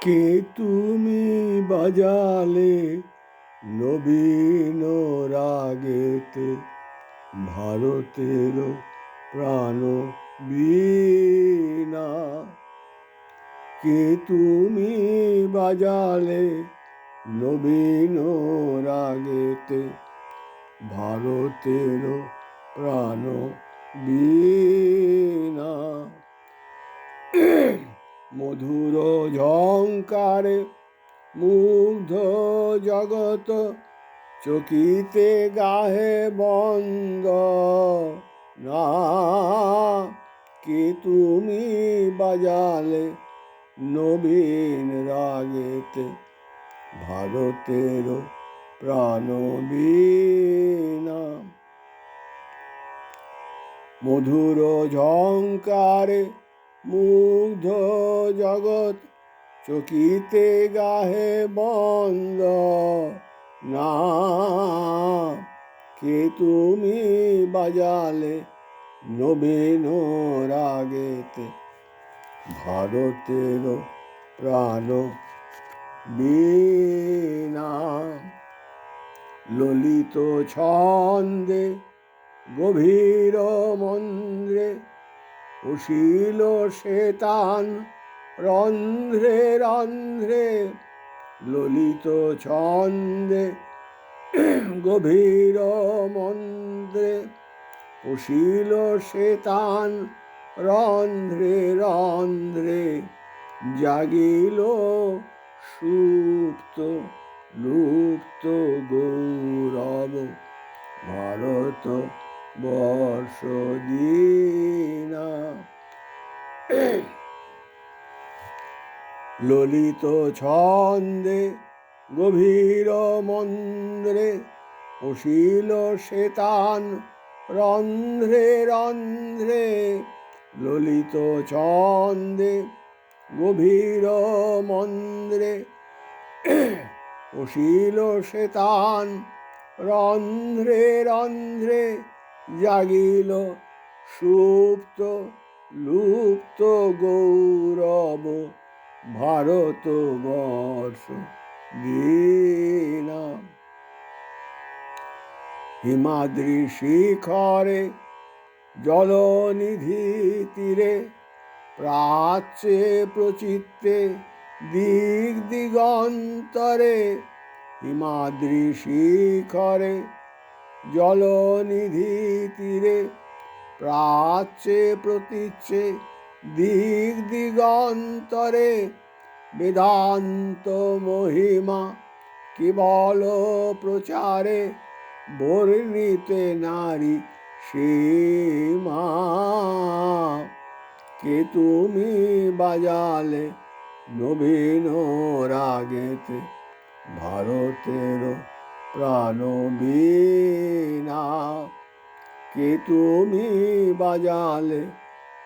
কে তুমি বাজালে নবীন রাগেতে? ভারতের প্রাণ বীণা কে তুমি বাজালে নবীন রাগেতে? ভারতের প্রাণ বীণা মধুর ঝঙ্কারে মুগ্ধ জগত চকিতে গাহে বন্দ না, কে তুমি বাজালে নবীন রাগেতে ভারতের প্রাণবীণা মধুর ঝঙ্কারে মুগ্ধ জগৎ চকিতে গাহে বন্দ না, কে তুমি বাজালে নবীন রাগেতে? ভারতের প্রাণ বীণা ললিত ছন্দে গভীর মন্দ্রে উশিল শ্বেতান রন্ধ্রে রন্ধ্রে, ললিত ছন্দে, গভীর মন্দ্রে উশিল শ্বেতান রন্ধ্রে রন্ধ্রে, জাগিল সুপ্ত, লুপ্ত গৌরব, ভারত বর্ষ ললিত ছন্দে, গভীর মন্দ্রে, অশীল শ্বেতান রন্ধ্রে রন্ধ্রে, ললিত ছন্দে, গভীর মন্দ্রে, অশীল শ্বেতান রন্ধ্রে রন্ধ্রে জাগিল সুপ্ত লুপ্ত গৌরব, ভারত বর্ষ দীনা। হিমাদ্রি শিখরে, জলনিধি তীরে, প্রাচ্যে প্রচিত্তে দিক দিগন্তরে হিমাদ্রি শিখরে জলনিধি তীরে প্রাচ্যে প্রতীচ্ছে দিক দিগন্তরে, বেদান্ত মহিমা কেবল প্রচারে, বর্ণিতে নারী সীমা। কে তুমি বাজালে নবীন রাগেতে ভারতের প্রাণবীণা। কে তুমি বাজালে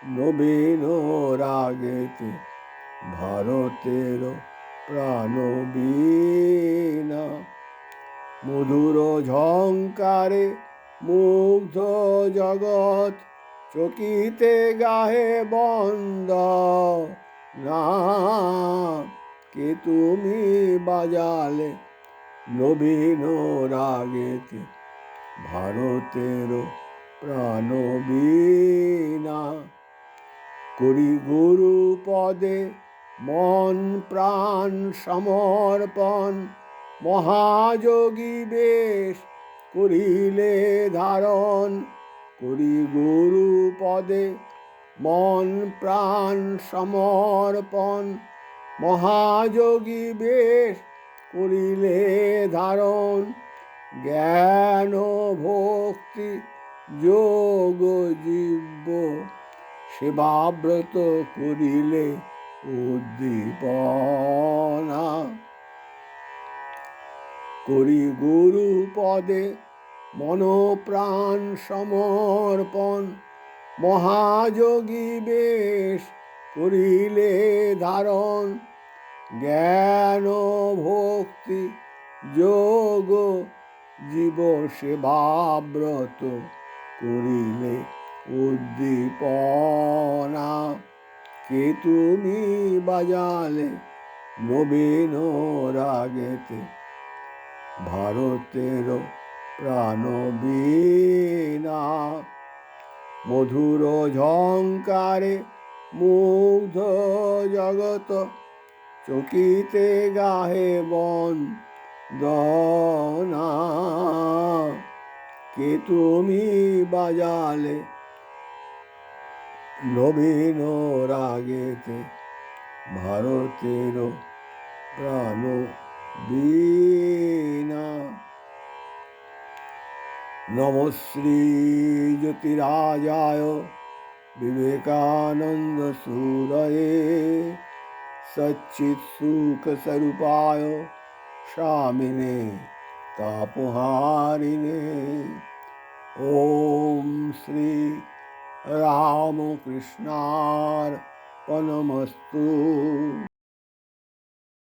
নবীন রাগেতে? ভারতের প্রাণবীণা। মধুর ঝঙ্কারে মুগ্ধ জগৎ চকিতে গাহে বন্দ না কে তুমি বাজালে নবীন রাগেতে ভারতের প্রাণবীণা করি গুরু পদে মন প্রাণ সমর্পণ, মহাযোগী বেশ করিলে ধারণ। করি গুরু পদে মন প্রাণ সমর্পণ, মহাযোগী বেশ করিলে ধারণ, জ্ঞান ভক্তি, যোগ জীব। সেবাব্রত করিলে উদ্দীপনা। করি গুরু পদে মনোপ্রাণ সমর্পণ, মহাযোগী বেশ করিলে ধারণ জ্ঞান ভক্তি যোগ জীব সেবাব্রত করিলে উদ্দীপনা। কে তুমি বাজালে নবীন রাগেতে? ভারতের প্রাণ বীণা। মধুর ঝঙ্কারে মুগ্ধ জগত চকিতে গাহে বন দনা কে তুমি বাজালে নবীন রাগেতে? ভারতের প্রাণ বীণা নমশ্রী জ্যোতিরাজায় বিবেকানন্দ সুরয়ে। सच्चित्सुखस्वरूपाय शामिने तापहारिणे। ॐ श्री रामकृष्णार्पणमस्तु।